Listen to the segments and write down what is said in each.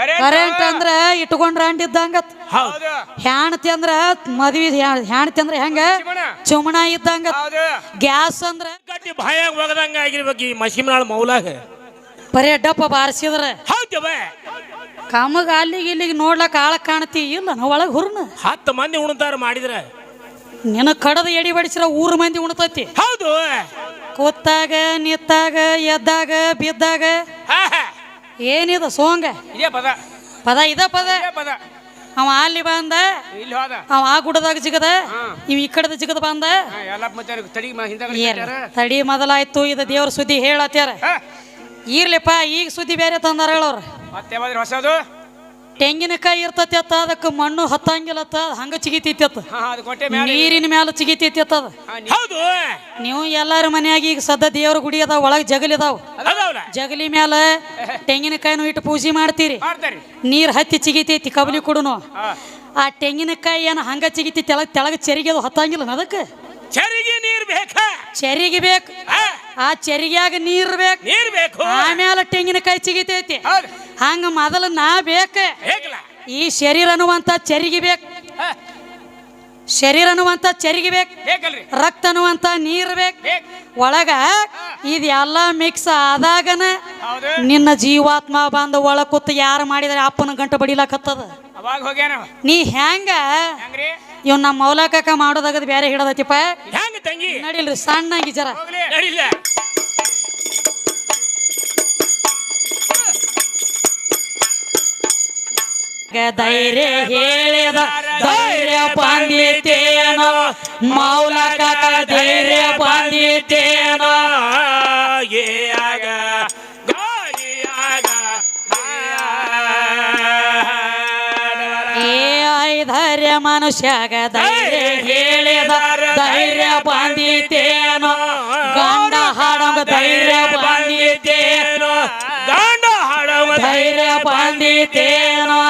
Current ಅಂದ್ರ ಇಟ್ಕೊಂಡ್ರ ಅಂಡಿದ್ದಂಗ ಹೌದು. ಹ್ಯಾಣತಿ ಅಂದ್ರ ಮದ್ವಿ ಹ್ಯಾ- ಹ್ಯಾಣತಿ ಅಂದ್ರ ಹೆಂಗ? ಚಿಮಣ. ಇದ್ದಂಗ ಹೌದು. ಗ್ಯಾಸ್ ಅಂದ್ರ ಗಟ್ಟಿ ಬಾಯಾಗ ಒಗದಂಗ ಆಗಿರ್ಬೇಕು ಈ ಮಸಿಮನಾಳ ಮೌಲಾಗ. ಬರೇ ಡಪ್ಪ ಬಾರಿಸಿದ್ರ. ಹೌದು ಕಮಗ ಅಲ್ಲಿಗೆ ಇಲ್ಲಿಗೆ ನೋಡ್ಲಕ್ ಆಳ ಕಾಣತಿ ಇಲ್ಲ ನಾವು ಒಳಗೆ ಹುರ್ನ. ಹತ್ತು ಮಂದಿ ಉಣ್ತಾರ ಮಾಡಿದ್ರ. ನಿನ ಕಡದ ಎಡಿ ಬಡಿಸಿರ ಊರು ಮಂದಿ ಉಣ್ತೈತಿ. ಹೌದು. ಕೂತಾಗ ನಿತ್ತಾಗ ಎದ್ದಾಗ ಬಿದ್ದಾಗ. ಏನಿದ ಸೋಂಗ? ಇದೇ ಪದ. ಪದ ಇದ ಪದ? ಇದೇ ಪದ. ಅವ ಅಲ್ಲಿ ಬಂದ? ಇಲ್ಲಿ ಹೋದ. ಅವ ಆ ಗುಡದಾಗ ಜಿಗದ? ಹಾ. ಇವ್ ಈ ಕಡೆದ ಸಿಗದ ಬಂದ? ಹಾ, ಎಲ್ಲ ಮತ್ತೆ ತಡಿ ಹಿಂದಗಡೆ ಏನ್ ತಡಿ ಮೊದಲಾಯ್ತು ಇದು ದೇವ್ರ ಸುದ್ದಿ ಹೇಳತ್ಯಾರ. ಇರ್ಲಿಪ್ಪ ಈಗ ಸುದ್ದಿ ಬೇರೆ ತಂದಾರ ಹೇಳೋರ್. ಮತ್ತೆ ಹೊಸದು? ತೆಂಗಿನಕಾಯಿ ಇರ್ತತಿ ಅತ್ತ ಅದಕ್ಕೆ ಮಣ್ಣು ಹತ್ತಂಗಿಲ್ಲ ಅತ್ತ ಹಂಗ ಚಿಗಿತೈತಿ ಅತ್ತ. ಹಾ ಅದು ಕೊಟ್ಟೆ ಮೇಲೆ ನೀರಿನ ಮ್ಯಾಲ ಚಿಗಿತೈತಿ ಅತ್ತ ಅದ. ಹೌದು. ನೀವು ಎಲ್ಲಾರ ಮನ್ಯಾಗ ಈಗ ಸದ್ದ ದೇವ್ರ ಗುಡಿ ಅದಾವ ಒಳಗೆ ಜಗಲಿದಾವ್ ಜಗಲಿ ಮ್ಯಾಲ ತೆಂಗಿನಕಾಯಿನೂ ಇಟ್ಟು ಪೂಜೆ ಮಾಡ್ತೀರಿ. ಮಾಡ್ತಾರಿ. ನೀರ್ ಹತ್ತಿ ಚಿಗಿತೈತಿ ಕಬಲಿ ಕೊಡು ಆ ತೆಂಗಿನಕಾಯಿ ಏನು ಹಂಗ ಚಿಗಿತಿ ತೆಳಗ್ ತೆಳಗ ಚೆರಿಗೆ ಅದು ಹತ್ತಂಗಿಲ್ಲ ಅದಕ್ಕೆ? ಚರಿಗೆ ನೀರ್ ಬೇಕ? ಚೆರಿಗೆ ಬೇಕು. ಆ ಚೆರಿಗ್ಯಾಗ ನೀರ್ ಬೇಕು. ನೀರ್ ಬೇಕು. ಆಮೇಲೆ ತೆಂಗಿನಕಾಯಿ ಚಿಗಿತೈತಿ. ಹಂಗ ಮೊದಲು ನಾ ಬೇಕ. ಈ ಶರೀರ ಅನ್ನುವಂತ ಚೆರಿಗೆ ಬೇಕು. ಶರೀರ ಅನ್ನುವಂತ ಚರಿಗಿ ಬೇಕು. ಬೇಕಲ್ರಿ. ರಕ್ತ ಅನ್ನುವಂತ ನೀರ್ ಬೇಕು. ಬೇಕ್. ಒಳಗ ಇದೆಲ್ಲ ಮಿಕ್ಸ್ ಆದಾಗನ ಹೌದು. ನಿನ್ನ ಜೀವಾತ್ಮ ಬಂದು ಒಳ ಕೂತ್ ಯಾರು ಮಾಡಿದ್ರೆ ಅಪ್ಪನ ಗಂಟು ಬಡಿಲಾಕತ್ತದ? ಅವಾಗ ಹೋಗ್ಯಾನ ನೀ ಹೆಂಗ ಹೆಂಗ್ರಿ? ಇವ್ ನಮ್ಮ ಮೌಲಾಕಕ ಮಾಡೋದಾಗದ್ ಬೇರೆ ಹಿಡದತಿಪ್ಪ. ಹೆಂಗ್ ತಂಗಿ? ನಡಿಲ್ರಿ ಸಣ್ಣಾಗಿ ಜರ ನಡಿಲ್ಲ. ಧೈರ್ಯ ಹೇಳಿದ ಧೈರ್ಯ ಬಂದಿತೇನೋ ಮೌಲಕ ಧೈರ್ಯ ಬಂದಿತೇನೋ ಏ ಆಗ ಗಾಳಿಯಾಗ ಏ ಐಧೈರ್ಯ ಮನುಷ್ಯಾಗ ಧೈರ್ಯ ಹೇಳಿದ ಧೈರ್ಯ ಬಂದಿತೇನೋ ಗಂಡ ಹಾಡಂಗ ಧೈರ್ಯ ಬಂದಿತೇನೋ ಗಾಂಡ ಹಾಡಂಗ ಧೈರ್ಯ ಬಂದಿತೇನೋ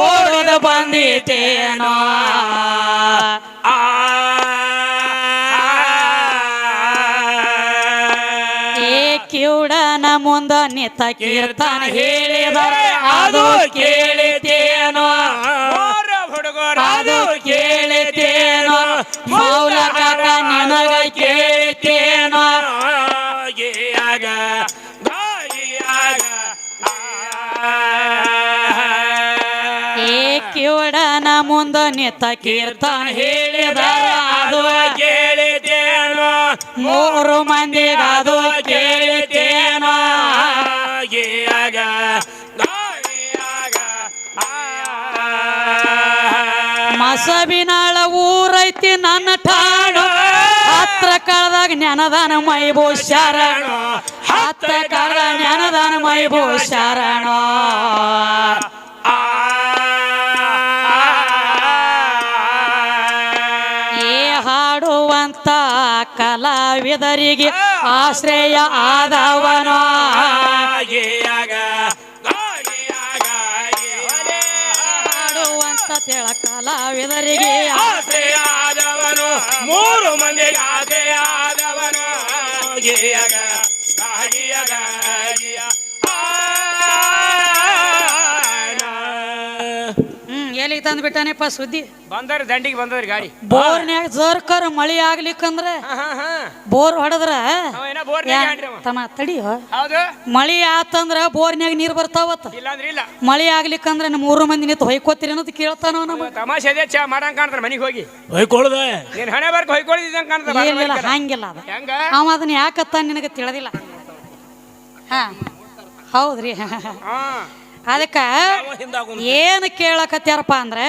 ಓಡೋದ ಬಂದಿತೇನೋ ಏ ಕಿವುಡನ ಮುಂದ ನಿತ್ತ ಕೀರ್ತನ ಹೇಳಿದರೆ ಅದು ಕೇಳಿತೇನೋ ಹುಡುಗರ ಅದು ಕೇಳಿತೇನೋ ಮೌಲಕ ನನಗ ಕೇಳಿತೇನೋ ಕಿವುಡನ ಮುಂದ ನಿತ್ತ ಕೀರ್ತನ ಹೇಳಿದ ಅದು ಕೇಳಿತೇನೋ. ಮೂರು ಮಂದಿ ಅದು ಕೇಳಿತೇನೋ. ಗಾಳಿಯಾಗ ಮಸಬಿನಾಳ ಊರೈತಿ ನನ್ನ ಠಾಣು. ಹತ್ರ ಕಳೆದಾಗ ಜ್ಞಾನದಾನ ಮೈಬೋ ಶರಣ. ಹತ್ರ ಕಳೆದ ಜ್ಞಾನದಾನ ಮೈಬೋ ಶರಣ. ಕಲಾವಿದರಿಗೆ ಆಶ್ರಯ ಆದವನೋ. ಹಾಡುವಂತ ತೆಳ ಕಲಾವಿದರಿಗೆ ಆದವನು ಮೂರು ಮಂದಿ ಆಶ್ರಯ ಆದವನು ಗಾಗಿಯ ಗಾಗಿಯಗ ಎಲ್ಲಿಗೆ ತಂದು ಬಿಟ್ಟಾನೆಪ್ಪ ಸುದ್ದಿ. ಬಂದವ್ರಿ ದಂಡಿಗೆ ಬಂದವ್ರಿ ಗಾಡಿ. ಬೋರ್ನ್ಯಾಗ ಜರ್ಕರ್ ಮಳಿ ಆಗ್ಲಿಕ್ಕಂದ್ರ ಹಾ ಹಾ ಹಾ. ಬೋರ್ ಹೊಡೆದ್ರ? ಯಾ- ತಮ್ಮ ತಡಿಯೋ ಹೌದು. ಮಳಿ ಆತಂದ್ರ ಬೋರ್ನ್ಯಾಗ ನೀರ್ ಬರ್ತಾವತ್ತ? ಇಲ್ಲ ಅಂದ್ರೆ ಇಲ್ಲ. ಮಳಿ ಆಗ್ಲಿಕ್ಕಂದ್ರ ನಮ್ಮ ಮೂರು ಮಂದಿ ನಿಂತು ಹೊಯ್ಕೋತೀರಿ ಅನ್ನೋದು ಕೇಳ್ತಾನವ ನಮ್ಮ ತಮಾಷೆ ಅದೇ ಚಾ ಮಾಡಂಗ್ ಕಾಣ್ತಾರ ಮನೆಗೆ ಹೋಗಿ. ಹೊಯ್ಕೊಳ್ದೆ. ನೀನ್ ಹಣೆ ಬರ್ಕ ಏನಿಲ್ಲ. ಹಂಗಿಲ್ಲ ಅದ. ಹೆಂಗ? ಅವ ಅದನ್ನ ಯಾಕತ್ತ ನಿನಗೆ ತಿಳಿದಿಲ್ಲ? ಹಾ ಹೌದ್ರಿ. ಹಾ. ಅದಕ್ಕ ಏನು ಕೇಳಕತ್ಯಾರಪ್ಪ ಅಂದ್ರೆ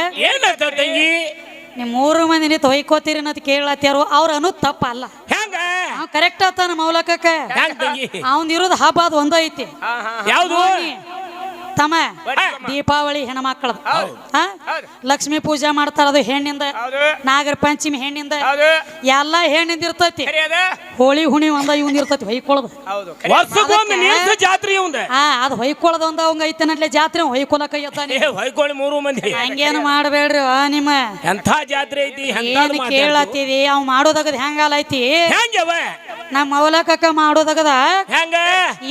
ತಂಗಿ? ನಿಮ್ ಮೂರು ಮಂದಿ ನಿಂತು ಹೊಯ್ಕೋತೀರಿ ಅನ್ನೋದು ಕೇಳತ್ತಾರು ಅವ್ರ ಅನ್ನೋದು ತಪ್ಪಲ್ಲ. ಅಲ್ಲ ಅವ್ ಕರೆಕ್ಟ್ ಆತಾನ ಮೌಲಕಕ್ಕ. ಅವನ್ ಇರೋದು ಹಬ್ಬ ಅದು ಒಂದೈತಿ ಯಾವ್ದು? ತಮ್ಮ ದೀಪಾವಳಿ ಹೆಣ್ಮಕ್ಳ. ಲಕ್ಷ್ಮಿ ಹಾ? ಹೌದು. ಲಕ್ಷ್ಮೀ ಪೂಜೆ ಮಾಡ್ತಾರ ಅದು ಹೆಣ್ಣಿಂದ. ನಾಗರ ಪಂಚಮಿ ಹೆಣ್ಣಿಂದ. ಎಲ್ಲ ಹೆಣ್ಣಿಂದ ಇರ್ತೈತಿ. ಹೋಳಿ ಹುಣಿ ಒಂದ ಇವ್ ಇರ್ತೈತಿ ಹೊಯ್ಕೊಳ್ಳೋದು ಜಾತ್ರೆ ಆ ಅದು ಹೊಯ್ಕೊಳ್ಳೋದು ಒಂದ ಅವಂಗ ಐತನಲ್ಲೇ ಜಾತ್ರೆ ಹೊಯ್ಕೊಲಕ ಹೊಯ್ಕೊಳ್ಳಿ ಮೂರು ಮಂದಿ. ಹಂಗೇನು ಮಾಡಬೇಡ್ರಿ ನಿಮ್ಮ. ಎಂಥ ಜಾತ್ರೆ ಐತಿ ಕೇಳತ್ತೀವಿ ಅವ್ ಮಾಡೋದಾಗದ ಹೆಂಗಾಲ ಐತಿ? ನಮ್ಮ ಅವಲಕಕ್ಕ ಮಾಡೋದಾಗದ? ಹೆಂಗ?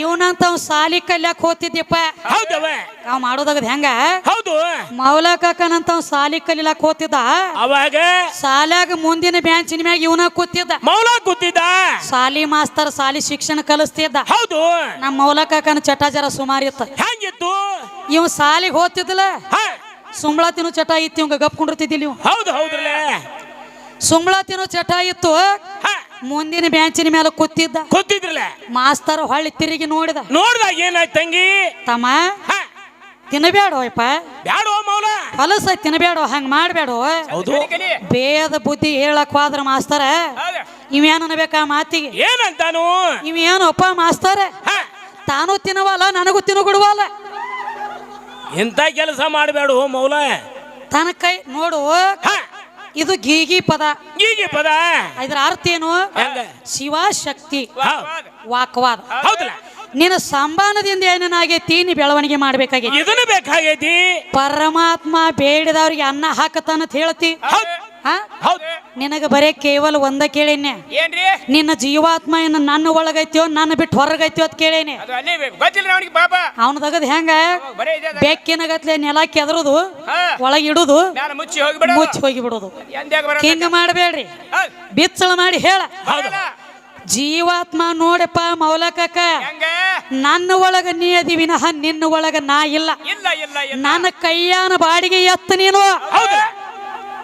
ಇವನಂತ ಅವ್ ಸಾಲಿ ಕಲ್ಯಾಕ್ ಹೋತಿದ್ಯಪ್ಪ ಹೌದವ. ಅವ್ ಮಾಡೋದಾಗದ ಹೆಂಗ? ಹೌದು. ಮೌಲಕಕ್ಕನಂತ ಅವ್ ಸಾಲಿ ಕಲಿಲಾಕ್ ಹೋತಿದ್ದ? ಅವಾಗ? ಸಾಲ್ಯಾಗ ಮುಂದಿನ ಬ್ಯಾಂಚಿನ ಮ್ಯಾಗ ಇವನ ಕೂತಿದ್ದ. ಮೌಲ ಕೂತಿದ್ದ? ಸಾಲಿ ಮಾಸ್ತರ್ ಸಾಲಿ ಶಿಕ್ಷಣ ಕಲಿಸ್ತಿದ್ದ. ಹೌದು. ನಮ್ಮ ಮೌಲಕಕ್ಕನ ಚಟ ಜರ ಸುಮಾರಿತ್ತು ಇತ್ತ. ಹೆಂಗಿತ್ತು? ಇವ್ ಸಾಲಿಗೆ ಹೋತಿದ್ಲ. ಹ, ಸುಂಬಳ ತಿನ್ನು ಚಟ ಇತ್ತು ಇವಂಗ ಗಪ್ ಕುಂಡಿರ್ತಿದ್ದಿಲ್ಲ ಇವ್. ಹೌದು ಹೌದ್ರಲ್ಲ. ಸುಂಬಳ ತಿನ್ನು ಚಟ ಇತ್ತು. ಮುಂದಿನ ಬ್ಯಾಂಚಿನ ಮೇಲೆ ಕೂತಿದ್ದ. ಕೂತಿದ್ರಲ್ಲ. ಮಾಸ್ತರ್ ಹೊಳ್ಳಿ ತಿರುಗಿ ನೋಡಿದ. ನೋಡ್ದಾಗ ಏನಾಯ್ತು ತಂಗಿ? ತಮ್ಮ ಹ, ತಿನ್ನಬೇಡವಪ್ಪ ಬ್ಯಾಡೋ ಮೌಲ. ಹೊಲಸ ತಿನ್ನಬೇಡೋ ಹಂಗ ಮಾಡಬೇಡ. ಹೌದು. ಬೇದ ಬುದ್ಧಿ ಹೇಳಕ್ ಹೋದ್ರ ಮಾಸ್ತರ. ಇವೇನ್ ಅನ್ಬೇಕ ಮಾತಿಗೆ? ಏನಂತಾನು? ಇವೇನಪ್ಪ ಮಾಸ್ತರ? ತಾನು ತಿನ್ನವಲ್ಲ ನನಗೂ ತಿನ್ನಗುಡುವಲ್ಲ ಇಂಥ ಕೆಲಸ ಮಾಡಬೇಡ ಮೌಲ. ತನ ಕೈ ನೋಡು. ಇದು ಗೀಗಿ ಪದ. ಗೀಗಿ ಪದ. ಇದ್ರ ಅರ್ಥ ಏನು? ಶಿವಶಕ್ತಿ. ವಾಕ್ವಾದ. ಹೌದಲ್ಲ. ನಿನ್ನ ಸಂಬಾನದಿಂದ ಏನೇನಾಗೈತಿ ನೀ ಬೆಳವಣಿಗೆ ಮಾಡ್ಬೇಕಾಗೈತಿ ಇದನ್ನು ಬೇಕಾಗೈತಿ? ಪರಮಾತ್ಮ ಬೇಡಿದವ್ರಿಗೆ ಅನ್ನ ಹಾಕತಾನ ಅಂತ ಹೇಳ್ತಿ. ನಿನಗ ಬರೇ ಕೇವಲ ಒಂದ ಕೇಳಿನ್ಯ? ಏನ್ರಿ? ನಿನ್ನ ಜೀವಾತ್ಮ ಏನು ನನ್ನ ಒಳಗೈತ್ಯೋ ನನ್ನ ಬಿಟ್ಟು ಹೊರಗೈತ್ಯೋ ಅಂತ ಕೇಳೇನೆ ಅದು ಅಲ್ಲೇ ಗೊತ್ತಿಲ್ಲ ಅವನಿಗೆ ಪಾಪ. ಅವನದಗದ ಹೆಂಗ? ಬರೇ ಇದೆ ಅದ. ಬೆಕ್ಕಿನಗತ್ಲೆ ನೆಲ ಕೆದರುದು ಹಾ. ಒಳಗೆ ಇಡುದು ಮ್ಯಾಲ ಮುಚ್ಚಿ ಹೋಗ್ಬಿಡ ಮುಚ್ಚಿ ಹೋಗಿ ಬಿಡುದು ಎಂದ್ಯಾಗ ಬರ ಹಿಂಗ ಮಾಡಬೇಡ್ರಿ. ಬಿಚ್ಚಳ ಮಾಡಿ ಹೇಳ. ಹೌದು ಜೀವಾತ್ಮ ನೋಡಪ್ಪ ಮೌಲಕಕ್ಕ. ನನ್ನ ಒಳಗ ನೀ ಅದಿ ವಿನಃ ನಿನ್ನ ಒಳಗ ನಾ ಇಲ್ಲ. ನನ್ನ ಕೈಯಾನ ಬಾಡಿಗೆ ಎತ್ತ ನೀನು.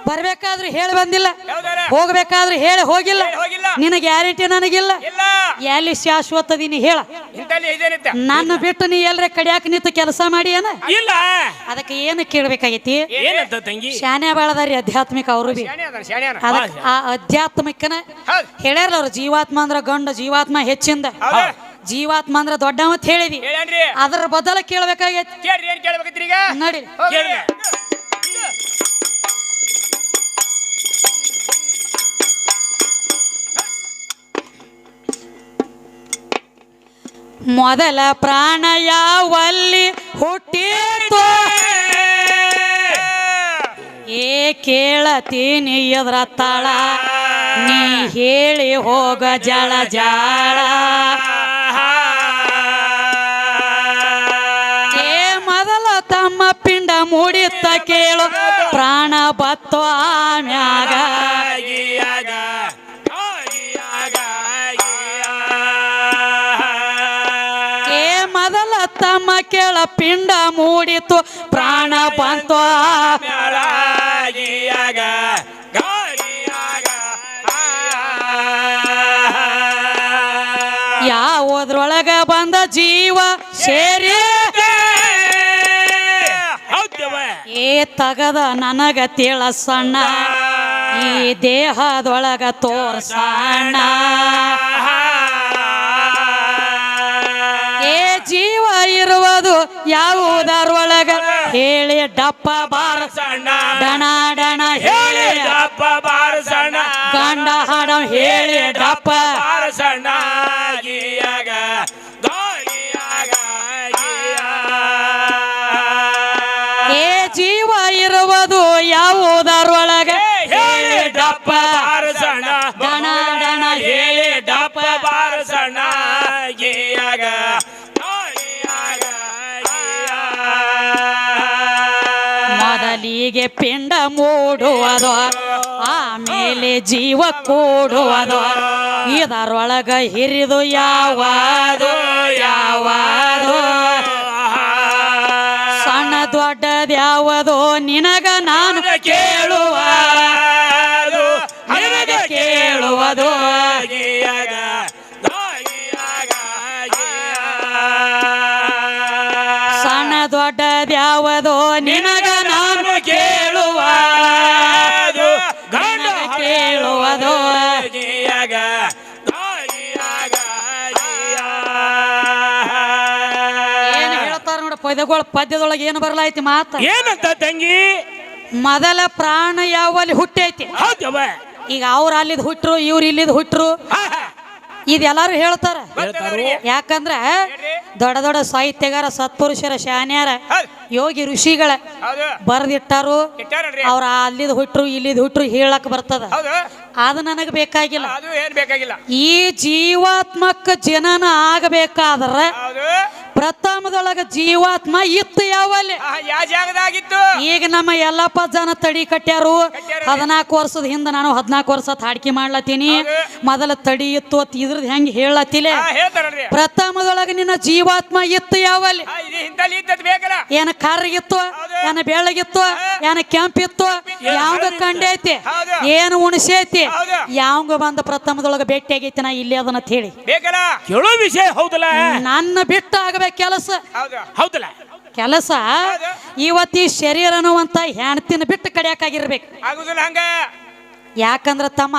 ಬರ್ಬೇಕಾದ್ರೆ ಹೇಳಿ ಬಂದಿಲ್ಲ. ಹೋಗ್ಬೇಕಾದ್ರೂ ಹೇಳಿ ಹೋಗಿಲ್ಲ. ನಿನ ಹೋಗಿಲ್ಲ. ನಿನ್ನ ಗ್ಯಾರಂಟಿ ನನಗಿಲ್ಲ. ಎಲ್ಲಿ ಶಾಶ್ವತ ನೀ ಹೇಳ. ನನ್ನ ಬಿಟ್ಟು ನೀ ಎಲ್ರೆ ಕಡಿಯಾಕ ನಿಂತು ಕೆಲಸ ಮಾಡಿ ಏನ ಇಲ್ಲ. ಅದಕ್ಕೆ ಏನು ಕೇಳ್ಬೇಕಾಗೈತಿ? ಶಾನೆ ಬಾಳದಾರಿ ಆಧ್ಯಾತ್ಮಿಕ ಅವರು ಬಿ. ಅದಕ್ಕೆ ಆ ಅಧ್ಯಾತ್ಮಿಕನ ಹೇಳ್ಯಾರ ಹೇಳ್ಯಾರಲ್ಲ ಅವ್ರು ಜೀವಾತ್ಮ ಅಂದ್ರ ಗಂಡು ಜೀವಾತ್ಮ ಹೆಚ್ಚಿಂದ. ಜೀವಾತ್ಮ ಅಂದ್ರ ದೊಡ್ಡ ಅಂತ ಹೇಳಿದಿ. ಅದರ ಬದಲ ಕೇಳ್ಬೇಕಾಗೈತಿ. ನಡಿ. ಮೊದಲ ಪ್ರಾಣ ಯಾವಲ್ಲಿ ಹುಟ್ಟಿತ್ತು ಏ ಕೇಳತೀನಿ ಎದ್ರ ತಳ ನೀ ಹೇಳಿ ಹೋಗ ಜಳ ಜಾಳ. ಏ ಮೊದಲ ತಮ್ಮ ಪಿಂಡ ಮೂಡಿತ್ತ ಕೇಳು ಪ್ರಾಣ ಬತ್ತು ಆಮ್ಯಾಗ ಪಿಂಡ ಮೂಡಿತು ಪ್ರಾಣ ಬಂತು. ಯಾವುದ್ರೊಳಗ ಬಂದ ಜೀವ ಸೇರಿ. ಏ ತಗದ ನನಗ ತಿಳಸಣ್ಣ ಈ ದೇಹದೊಳಗ ತೋರ್ಸಣ್ಣ. ಇರುವುದು ಯಾವುದರೊಳಗ ಹೇಳಿ ಡಪ್ಪ ಬಾರ. ಸಣ್ಣ. ಡಣ ಡಣ ಹೇಳಿ ದಪ್ಪ ಬಾರಸಣ್ಣ ಗಂಡ ಹಾಡ ಹೇಳಿ ಡಪ್ಪ. ಬಾರಸಣ್ಣ ಸಣ್ಣ. ಏ ಜೀವ ಇರುವುದು ಯಾವುದರೊಳಗ ಹೇಳಿ ಡಪ್ಪ ಬಾರಸಣ್ಣ ಡಣ ಡಣ ಹೇಳಿ ಡಪ್ಪ. ಬಾರಸಣ್ಣ ಗೀಯಾಗ ಮೊದಲಿಗೆ ಪಿಂಡ ಮೂಡುವುದು ಆಮೇಲೆ ಜೀವ ಕೂಡುವುದು ಇದರೊಳಗ ಹಿರಿದು ಯಾವಾದು ಯಾವಾದು? ಸಣ್ಣ ದೊಡ್ಡದ್ಯಾವುದು ನಿನಗ ನಾನು ಕೇಳುವ ನಿನಗೆ ಕೇಳುವುದು. ಸಣ್ಣ ದೊಡ್ಡದ್ಯಾವುದು ನಿನಗ ನಾನು ಕೇಳುವ ನಿನಗೆ ಕೇಳುವುದು ಏನು ಹೇಳ್ತಾರ ನೋಡಿ ಪದ್ಯಗಳ ಪದ್ಯದೊಳಗೆ ಏನು ಬರಲಾಯ್ತಿ ಮಾತ? ಏನಂತ ತಂಗಿ? ಮೊದಲ ಪ್ರಾಣ ಯಾವಲ್ಲಿ ಹುಟ್ಟೈತಿ? ಈಗ ಅವ್ರ ಅಲ್ಲಿದ್ ಹುಟ್ರು ಇವ್ರು ಇಲ್ಲಿದ್ ಹುಟ್ರು. ಇದೆಲ್ಲಾರು ಹೇಳ್ತಾರ. ಯಾಕಂದ್ರ ದೊಡ್ಡ ದೊಡ್ಡ ಸಾಹಿತ್ಯಗಾರ ಸತ್ಪುರುಷರ ಶಾನ್ಯಾರ ಯೋಗಿ ಋಷಿಗಳ ಬರ್ದಿಟ್ಟಾರು. ಅವ್ರ ಅಲ್ಲಿದ್ ಹುಟ್ರು ಇಲ್ಲಿದ್ ಹುಟ್ರು ಹೇಳಕ್ ಬರ್ತದ. ಅದು ನನಗ್ ಬೇಕಾಗಿಲ್ಲ. ಈ ಜೀವಾತ್ಮಕ ಜನನ ಆಗಬೇಕಾದ್ರ ಪ್ರಥಮದೊಳಗ ಜೀವಾತ್ಮ ಇತ್ತು ಯಾವಲ್ಲಿ? ಯಾವ ಜಾಗದಾಗಿತ್ತು? ಈಗ ನಮ್ಮ ಎಲ್ಲಪ್ಪ ಜನ ತಡಿ ಕಟ್ಟ್ಯಾರು. ಹದಿನಾಲ್ಕು ವರ್ಷದ ಹಿಂದೆ ನಾನು ಹದಿನಾಲ್ಕು ವರ್ಷ ಹಾಡ್ಕಿ ಮಾಡ್ಲತ್ತೀನಿ. ಮೊದಲ ತಡಿ ಇತ್ತು ಅತ್ ಇದ್ರದ್ ಹೆಂಗ್ ಹೇಳತ್ತಿಲೆ? ಪ್ರಥಮದೊಳಗ ನಿನ್ನ ಜೀವಾತ್ಮ ಇತ್ತು ಯಾವಲ್ಲಿ? ಏನ ಕರ್ಗಿತ್ತು. ಏನ ಬೆಳ್ಳಗಿತ್ತು ಏನ ಕೆಂಪಿತ್ತು ಯಾವಂಗ ಕಂಡೈತಿ ಏನ್ ಉಣಸೈತಿ. ಯಾವಂಗ ಬಂದ ಪ್ರಥಮದೊಳಗ ಭೇಟಿ ಆಗೈತಿ ನಾ ಇಲ್ಲಿ ಅದನ್ನ ಅಂತ ಹೇಳಿ ಕೇಳೋ ವಿಷಯ ಹೌದಲ್ಲ? ನನ್ನ ಬಿಟ್ಟು ಆಗಬೇಕು ಕೆಲಸ. ಹೌದು. ಹೌದಲ್ಲ? ಕೆಲಸ. ಇವತ್ತಿ ಶರೀರ ಅನ್ನುವಂತ ಹೆಣ್ತಿನ ಬಿಟ್ಟು ಕಡಿಯಾಕಾಗಿರ್ಬೇಕು. ಆಗುದಿಲ್ಲ ಹಂಗ. ಯಾಕಂದ್ರ ತಮ್ಮ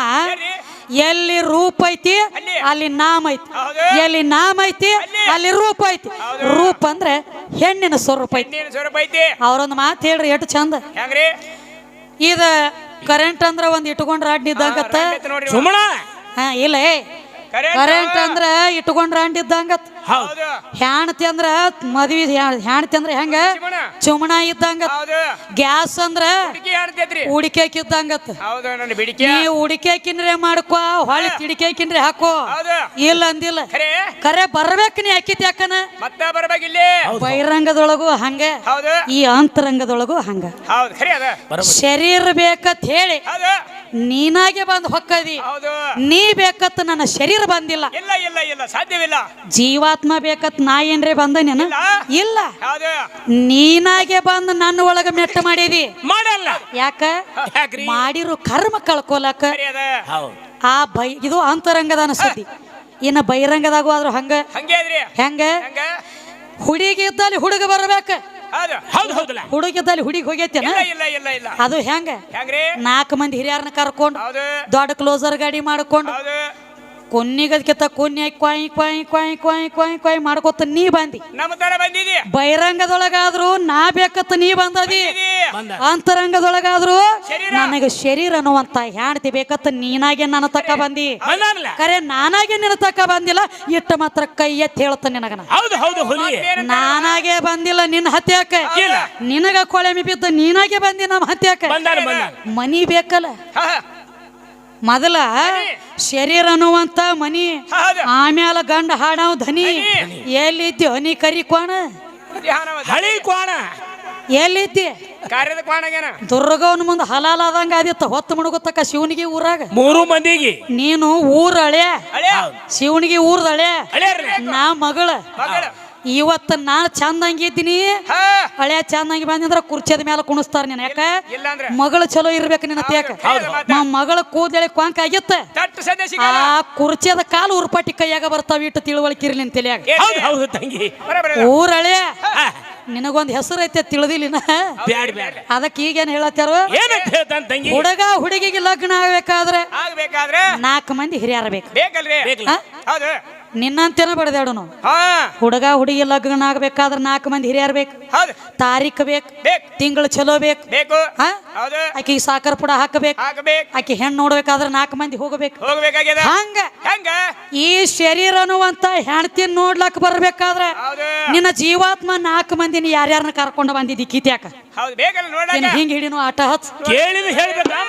ಎಲ್ಲಿ? ರೂಪ ಐತಿ ಅಲ್ಲಿ. ನಾಮ ಐತಿ. ಎಲ್ಲಿ ನಾಮ ಐತಿ ಅಲ್ಲಿ. ರೂಪ ಐತಿ. ರೂಪ ಅಂದ್ರೆ ಹೆಣ್ಣಿನ ಸ್ವರೂಪ ಐತಿ. ಅವರೊಂದು ಸ್ವರೂಪ ಐತಿ. ಅವ್ರೊಂದು ಮಾತು ಹೇಳ್ರಿ ಎಷ್ಟು ಚಂದ. ಹೆಂಗ್ರಿ? ಇದ ಕರೆಂಟ್ ಅಂದ್ರ ಒಂದ್ ಇಟ್ಕೊಂಡ್ರ ನೋಡ್ರಿ ಸುಮಣ ಹಾ ಇಲ್ಲ. ಕರೆಂಟ್. ಅಂದ್ರ ಇಟ್ಕೊಂಡ್ರ ಅಂಟಿದ್ದಂಗ ಹೆಣ್ತಿ ಅಂದ್ರ ಮದ್ವಿ ಹೆಣ್ತಿ ಅಂದ್ರ ಹೆಂಗ? ಚಿಮಣ. ಇದ್ದಂಗ ಹೌದು. ಗ್ಯಾಸ್ ಅಂದ್ರ ಹುಡುಕಿ ಹಾಡ್ತೈತ್ರಿ ಉಡಿಕೆಕ್ ಇದ್ದಂಗತ್. ಹೌದು ನನ್ನ ಬಿಡಿಕೆ. ನೀ ಉಡಿಕೆಕಿನ್ರೆ ಮಾಡ್ಕೋ ಹೊಳಿ ತಿಡಿಕೆಕಿನ್ರೆ ಹಾಕೋ. ಹೌದು. ಇಲ್ಲ ಅಂದಿಲ್ಲ. ಕರೆ ಬರ್ಬೇಕು ನೀ ಹಾಕಿತ್ ಯಾಕನ? ಬಹಿರಂಗದೊಳಗು ಬರ್ಬೇಕಿಲ್ಲಿ ಬಹಿರಂಗದೊಳಗೂ ಹಂಗ. ಹೌದು. ಈ ಅಂತರಂಗದೊಳಗು ಹಂಗ. ಶರೀರ ಬೇಕತ್ ಹೇಳಿ. ಹೌದು. ನೀನಾಗೆ ಬಂದು ಹೊಕ್ಕದಿ. ಹೌದು. ನೀ ಬೇಕತ್ ನನ್ನ ಶರೀರ ಬಂದಿಲ್ಲ. ಇಲ್ಲ ಇಲ್ಲ ಇಲ್ಲ ಸಾಧ್ಯವಿಲ್ಲ. ಜೀವಾತ್ಮ ಬೇಕತ್ ನಾ ಏನ್ರೆ ಬಂದ ನೀನು ಇಲ್ಲ. ಹೌದು. ನೀನಾಗೆ ಬಂದು ನನ್ನ ಒಳಗ ಮೆಟ್ಟ ಮಾಡಿದಿ. ಮಾಡಲ್ಲ. ಯಾಕ? ಯಾಕ್ರಿ? ಮಾಡಿರು ಕರ್ಮ ಕಳ್ಕೊಲಕ. ಹೌದು. ಆ ಬೈ ಇದು ಅಂತರಂಗದ ಅನಿಸ್ತೈತಿ ಇನ್ನ ಬಹಿರಂಗದಾಗೂ ಆದ್ರೂ ಹಂಗ? ಹಂಗೆ ಅದ್ರಿ ಹೆಂಗ? ಹಂಗ? ಹುಡುಗಿ ಇದ್ದಲ್ಲಿ ಹುಡುಗ ಬರ್ಬೇಕ. ಹೌದು ಹೌದು ಹೌದಲ್ಲ? ಹುಡುಗಿದ್ದಲ್ಲಿ ಹುಡುಗಿ ಹೋಗೈತೇನ? ಇಲ್ಲ ಇಲ್ಲ ಇಲ್ಲ ಇಲ್ಲ. ಅದು ಹೆಂಗ? ಹೆಂಗ್ರಿ? ನಾಲ್ಕು ಮಂದಿ ಹಿರಿಯರನ್ನ ಕರ್ಕೊಂಡು ಹೌದು. ದೊಡ್ಡ ಕ್ಲೋಸರ್ ಗಾಡಿ ಮಾಡ್ಕೊಂಡು ಹೌದು. ಕೊನ್ನಿಗದ್ಕಿಂತ ಕೊನ್ನಿ ಕ್ವಾಯ್ ಕ್ವಾಯ್ ಕ್ವಾಯ್ ಕ್ವಾಯ್ ಕ್ವಾಯ್ ಕ್ವಾಯ್ ಮಾಡ್ಕೊತ ನೀ ಬಂದಿ. ನಮ್ಮ ತರ ಬಂದಿದಿ. ಬಹಿರಂಗದೊಳಗಾದ್ರೂ ನಾ ಬೇಕತ್ತ ನೀ ಬಂದದಿ. ಅಂತರಂಗದೊಳಗಾದ್ರು ನನಗೆ ಶರೀರ ಅನ್ನುವಂತ ಹೆಣ್ತಿ ಬೇಕತ್ತ ನೀನಾಗೆ ನನ್ನ ತಕ್ಕ ಬಂದಿ. ಖರೆ ಕರೆ ನಾನಾಗೆ ನಿನ್ನ ತಕ್ಕ ಬಂದಿಲ್ಲ. ಇಟ್ಟ ಮಾತ್ರ ಕೈ ಎತ್ತಿ ಹೇಳ್ತ ನಿನಗ ಹೌದು ಹೌದು? ನಾನಾಗೆ ಬಂದಿಲ್ಲ ನಿನ್ನ ಹತ್ಯಾಕ. ನಿನಗೆ ಕೊಳೆ ಬಿದ್ದ ನೀನಾಗೆ ಬಂದಿ ನಮ್ಮ ಹತ್ಯಾಕ. ಮನಿ ಬೇಕಲ್ಲ. ಮೊದಲ ಶರೀರ ಅನ್ನುವಂತ ಮನಿ. ಆಮ್ಯಾಲ ಗಂಡ ಹಾಡಾವ್ ಧನಿ. ಎಲ್ಲಿದ್ದೆ ಹನಿ ಕರಿ ಕೋಣ. ಹಳಿ ಕೋಣ ಎಲ್ಲಿದ್ದಿ ಕಾರ್ಯದ ದುರ್ಗವನ ಮುಂದೆ ಹಲಾಲ ಆದಂಗ ಆದಿತ್ತ ಹೊತ್ತು ಮುಣಗುತ್ತಕ್ಕ ಶಿವನಿಗೆ ಊರಾಗ. ಮೂರು ಮಂದಿಗೆ. ನೀನು ಊರ ಹಳೆ ಹಳೆ ಶಿವನಿಗೆ ಊರ್ದಳೆ ನಾ ಮಗಳ. ಮಗಳು. ಇವತ್ತ ನಾ ಚಂದಂಗಿದ್ದೀನಿ ಇದ್ದೀನಿ. ಹಳೆ ಚಂದಂಗಿ ಬಂದ್ರ ಕುರ್ಚಿದ ಮೇಲೆ ಕುಣಿಸ್ತಾರ ನೀನ್. ಯಾಕ? ಇಲ್ಲ ಅಂದ್ರೆ. ಮಗಳು ಚಲೋ ಇರ್ಬೇಕು ನಿನ್ನ. ಮ- ಮಗಳ ಕೂದಲಿ ಕ್ವಾಂಕ್ ಆಗಿತ್ತ. ಆ ಕುರ್ಚಿಯದ ಕುರ್ಚಿದ ಕಾಲು ಉರ್ಪಾಟಿ ಕೈಯಾಗ ಬರ್ತಾವ ಇಟ್ಟು ತಿಳುವಳಿಕೆ ಇರ್ಲಿ ನಿನ್ ತಲ್ಯಾಗ. ಏನ್ರಿ? ಹೌದು ಹೌದು ತಂಗಿ. ಊರಳೆ ಹಾ, ನಿನಗೊಂದ್ ಹೆಸರು ಐತೆ ತಿಳಿದಿಲ್ಲ ಅದಕ್ಕೆ ಈಗೇನ್ ಹೇಳತ್ತಾರ ಹುಡುಗ ಹುಡುಗಿಗೆ ಲಗ್ನ ಆಗ್ಬೇಕಾದ್ರೆ ಆಗ್ಬೇಕಾದ್ರೆ ನಾಲ್ಕು ಮಂದಿ ಹಿರಿಯರ ಬೇಕು. ನಿನ್ನಂತೇನ ಬಡದಾಡು ನಾವು ಹಾ. ಹುಡುಗ ಹುಡುಗಿ ಲಗ್ನ ಆಗ್ಬೇಕಾದ್ರೆ ನಾಲ್ಕು ಮಂದಿ ಹಿರಿಯರ್ ಬೇಕು. ಹೌದು. ತಾರೀಖ್ ಬೇಕು. ಬೇಕು. ತಿಂಗಳು ಚಲೋ ಬೇಕು. ಬೇಕು. ಹಾ? ಹೌದು. ಆಕಿಗೆ ಸಾಕರ್ ಪುಡ ಹಾಕಬೇಕು. ಹಾಕಬೇಕು. ಆಕಿ ಹೆಣ್ಣು ನೋಡ್ಬೇಕಾದ್ರೆ ನಾಲ್ಕು ಮಂದಿ ಹೋಗಬೇಕು. ಹೋಗ್ಬೇಕಾಗ್ಯದ ಹಂಗ. ಹೆಂಗ? ಈ ಶರೀರ ಅನ್ನುವಂತ ಹೆಣ್ತಿನ ನೋಡ್ಲಕ್ ಬರ್ಬೇಕಾದ್ರೆ ಹೌದು. ನಿನ್ನ ಜೀವಾತ್ಮ ನಾಲ್ಕು ಮಂದಿನ ಯಾರ್ಯಾರನ್ನ ಕರ್ಕೊಂಡು ಬಂದಿದ್ದಿ ಕಿತ್ಯಾಕ? ಹೌದು. ಬೇಕಲ್ಲ ನೋಡಾಕ. ಹಿಂಗ್ ಹಿಡಿನು ಆಟ ಹಚ್ ಕೇಳಿದ ಹೇಳ್ಬೇಕಾ